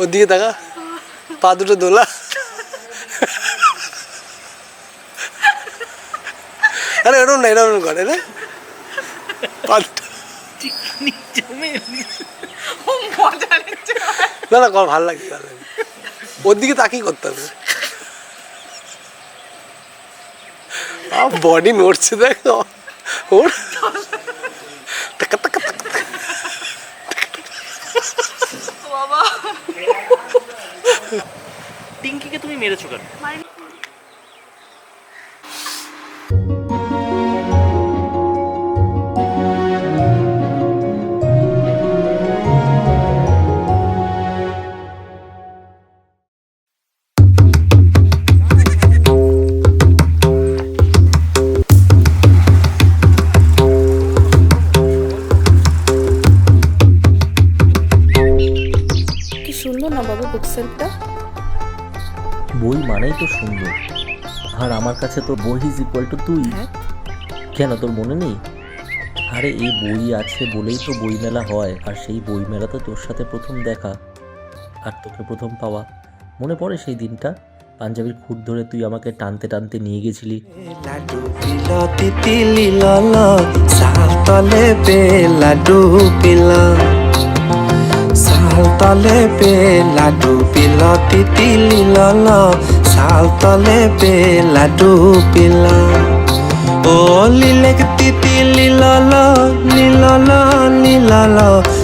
ওর দিকে তাকা পা দুটো দোলা। আরে এরকম না এরকম করে না। না না, কর, ভালো লাগছে ভালো ওর দিকে তাকিয়ে করতে হবে। বডি নড়ছে, দেখ। ওর টাকা টাকা টাকা বাবা টিঙ্কিকে তুমি মেরেছো কেন? কি সুন্দর না বাবা বুক সেলফটা বই মানেই তো সুন্দর আর আমার কাছে তো বই ইজ ইকুয়াল টু তুই। কেন তোর মনে নেই? আরে এই বই আছে বলেই তো বই মেলা হয় আর সেই বই মেলাতে তোর সাথে প্রথম দেখা আর তোকে প্রথম পাওয়া। মনে পড়ে সেই দিনটা? পাঞ্জাবির খুঁট ধরে তুই আমাকে টানতে টানতে নিয়ে গেছিলি। লাডু পিল। তিতিলি লল সাল তলে পে লাডু পিল সাল তলে পে লাডু পিল তিতিলি লল সাল তলে পে লাডু পিল ও লিলেক লল লিলল লিলল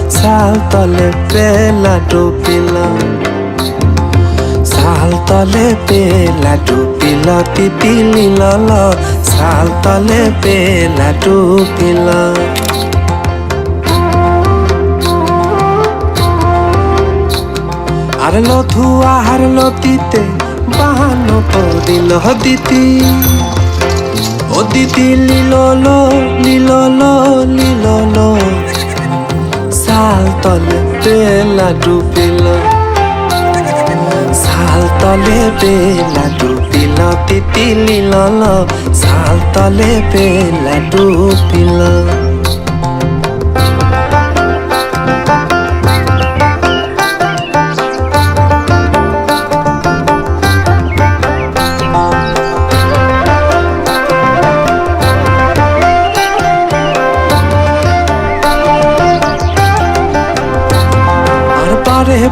সাল তলে পে লাডু পিল সাল তলে পেলা ডুবিল তিতিলি লল সাল তলে পেলা লথু আহার লতিতে বাহানো করিল দিতি ও দিদি লিল লিল লিল সাল তলে পেলা ডুবিল। সাল তলে বেলা ডুবিল তিতিলি লল সাল তলে বেলা ডুবিল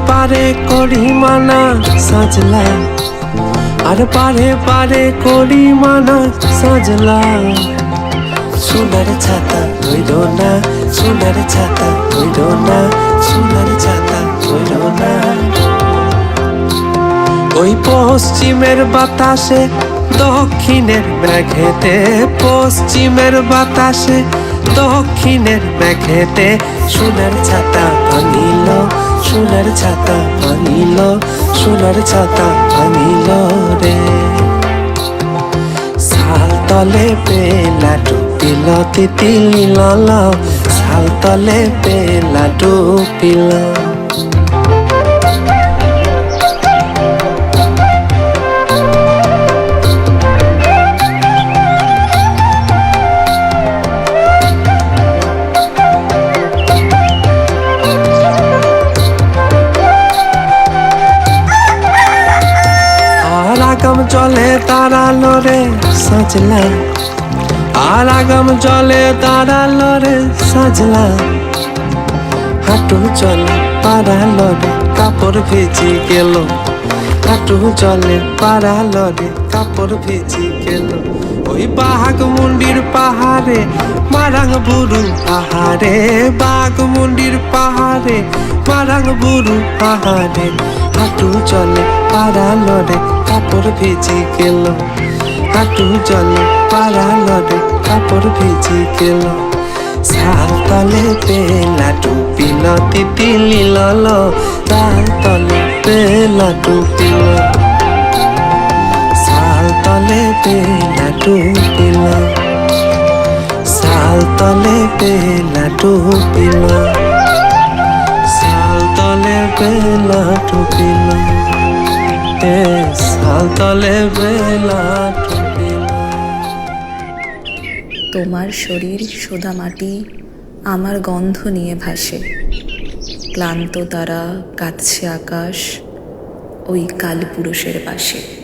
পারে করি মানা, সাজলা। আর পারে পারে করি মানা, সাজলা। সোনার ছাতা ধইল না, সোনার ছাতা ধইল না, সোনার ছাতা ধইল না। ওই পশ্চিমের বাতাসে, দক্ষিণের মেঘেতে, পশ্চিমের বাতাসে দক্ষিণের মেঘেতে সোনার ছাতা ভাঙিল, সোনার ছাতা ভাঙিল, সোনার ছাতা ভাঙিল রে। সাল তলে পেলা ডুবিল, তিতিল সাল তলে পেলা ডুবিল। রে, সাজলা। আর আগাম জলে তারালো রে, সাজলা। হাঁটু জলে পারালো রে, কাপড় ভিজি গেল। হাঁটু জলে পারালো রে, কাপড় ভিজি গেল। ওই বাঘ মুন্ডির পাহাড়ে, মারাং বুরু পাহাড়ে, বাঘ মুন্ডির পাহাড়ে, মারাং বুরু পাহাড়ে। হাঁটু চলে পারালো রে, কাপড় ভিজি গেল। হাঁটু জলে পারালো রে কাপড় ভিজি গেল। সাল তলে পেলা ডুবিল তিতিলি লল, তাল তলে পেলা ডুবিল সাল তলে পেলা ডুবিল সাল তলে পেলা ডুবিল সাল তলে পেলা এ সাল তলে পেলা তোমার শরীর সোদা মাটি, আমার গন্ধ নিয়ে ভাসে। ক্লান্ত তারা কাঁদছে আকাশ, ওই কালপুরুষের পাশে।